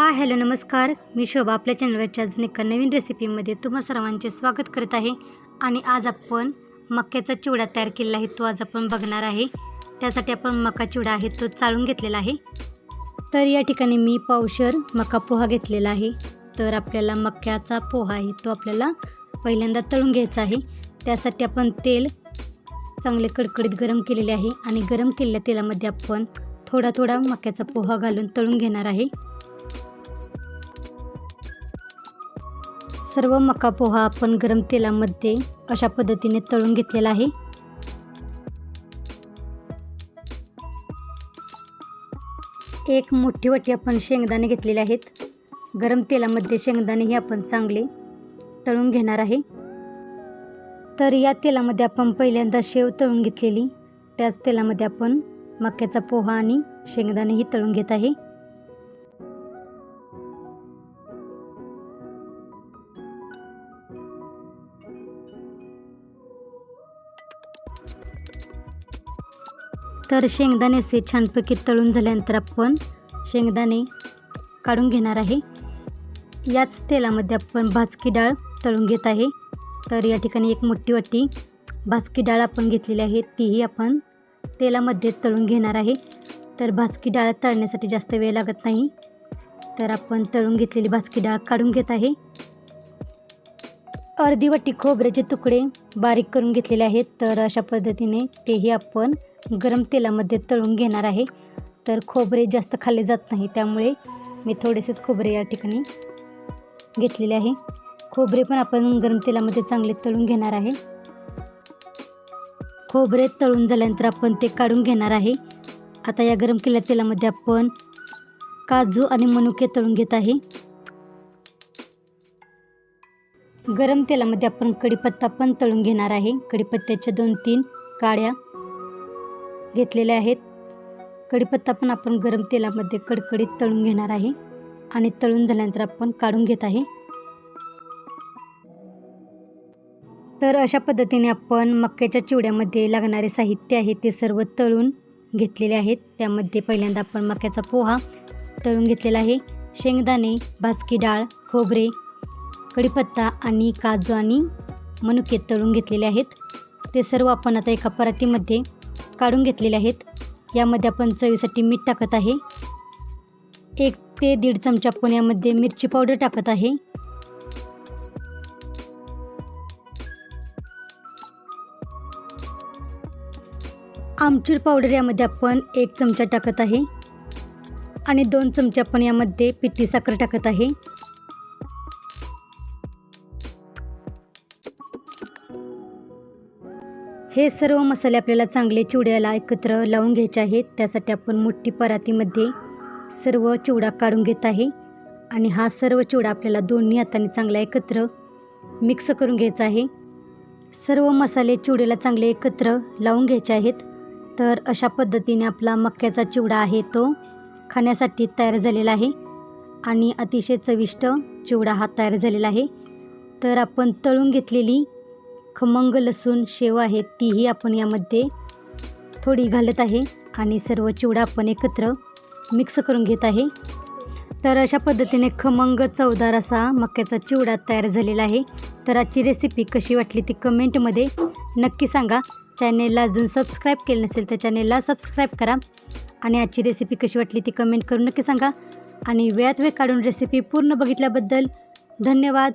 हा हॅलो नमस्कार. मी शोभा आपल्या चॅनलवरच्या अजून एका नवीन रेसिपीमध्ये तुम्हा सर्वांचे स्वागत करत आहे. आणि आज आपण मक्याचा चिवडा तयार केलेला आहे तो आज आपण बघणार आहे. त्यासाठी आपण मका चिवडा आहे तो चाळून घेतलेला आहे. तर या ठिकाणी मी पावशर मका पोहा घेतलेला आहे. तर आपल्याला मक्याचा पोहा आहे तो आपल्याला पहिल्यांदा तळून घ्यायचा आहे. त्यासाठी आपण तेल चांगले कडकडीत गरम केलेले आहे. आणि गरम केलेल्या तेलामध्ये आपण थोडा थोडा मक्याचा पोहा घालून तळून घेणार आहे. सर्व मका पोहा आपण गरम तेलामध्ये अशा पद्धतीने तळून घेतलेला आहे. एक मोठी वाटी आपण शेंगदाणे घेतलेले आहेत. गरम तेलामध्ये शेंगदाणे हे आपण चांगले तळून घेणार आहे. तर या तेलामध्ये आपण पहिल्यांदा शेव तळून घेतलेली. त्याच तेलामध्ये आपण मक्याचा पोहा आणि शेंगदाणेही तळून घेत आहे. तर शेंगदाणे असे छानपैकी तळून झाल्यानंतर आपण शेंगदाणे काढून घेणार आहे. याच तेलामध्ये आपण भाजकी डाळ तळून घेत आहे. तर या ठिकाणी एक मोठी वाटी भाजकी डाळ आपण घेतलेली आहे. तीही आपण तेलामध्ये तळून घेणार आहे. तर भाजकी डाळ तळण्यासाठी जास्त वेळ लागत नाही. तर आपण तळून घेतलेली भाजकी डाळ काढून घेत आहे. अर्धी वाटी खोबऱ्याचे तुकडे बारीक करून घेतलेले आहेत. तर अशा पद्धतीने तेही आपण गरम तेलामध्ये तळून घेणार आहे. तर खोबरे जास्त खाल्ले जात नाही त्यामुळे मी थोडेसेच खोबरे या ठिकाणी घेतलेले आहे. खोबरे पण आपण गरम तेलामध्ये चांगले तळून घेणार आहे. खोबरे तळून झाल्यानंतर आपण ते काढून घेणार आहे. आता या गरम केलेल्या तेलामध्ये आपण काजू आणि मनुके तळून घेत आहे. गरम तेलामध्ये आपण कढीपत्ता पण तळून घेणार आहे. कढीपत्त्याच्या दोन तीन काड्या घेतलेल्या आहेत. कढीपत्ता पण आपण गरम तेलामध्ये कडकडीत तळून घेणार आहे आणि तळून झाल्यानंतर आपण काढून घेत आहे. तर अशा पद्धतीने आपण मक्याच्या चिवड्यामध्ये लागणारे साहित्य आहे ते सर्व तळून घेतलेले आहेत. त्यामध्ये पहिल्यांदा आपण मक्याचा पोहा तळून घेतलेला आहे. शेंगदाणे भाजकी डाळ खोबरे कढीपत्ता आणि काजू आणि मनुके तळून घेतलेले आहेत. ते सर्व आपण आता एका परातीमध्ये काढून घेतलेले आहेत. यामध्ये आपण चवीसाठी मीठ टाकत आहे. एक ते दीड चमचा आपण यामध्ये मिरची पावडर टाकत आहे. आमचूर पावडर यामध्ये आपण एक चमचा टाकत आहे. आणि दोन चमचे आपण यामध्ये पिठी साखर टाकत आहे. हे सर्व मसाले आपल्याला चांगले चिवड्याला एकत्र लावून घ्यायचे आहेत. त्यासाठी आपण मोठी परातीमध्ये सर्व चिवडा काढून घेत आहे. आणि हा सर्व चिवडा आपल्याला दोन्ही हाताने चांगला एकत्र मिक्स करून घ्यायचा आहे. सर्व मसाले चिवड्याला चांगले एकत्र लावून घ्यायचे आहेत. तर अशा पद्धतीने आपला मक्याचा चिवडा आहे तो खाण्यासाठी तयार झालेला आहे. आणि अतिशय चविष्ट चिवडा हा तयार झालेला आहे. तर आपण तळून घेतलेली खमंग लसूण शेव आहे तीही आपण यामध्ये थोडी घालत आहे. आणि सर्व चिवडा आपण एकत्र मिक्स करून घेत आहे. तर अशा पद्धतीने खमंग चवदार असा मक्याचा चिवडा तयार झालेला आहे. तर आजची रेसिपी कशी वाटली ती कमेंटमध्ये नक्की सांगा. चॅनेलला अजून सबस्क्राईब केलं नसेल तर चॅनेलला सबस्क्राईब करा. आणि आजची रेसिपी कशी वाटली ती कमेंट करून नक्की सांगा. आणि वेळात वेळ काढून रेसिपी पूर्ण बघितल्याबद्दल धन्यवाद.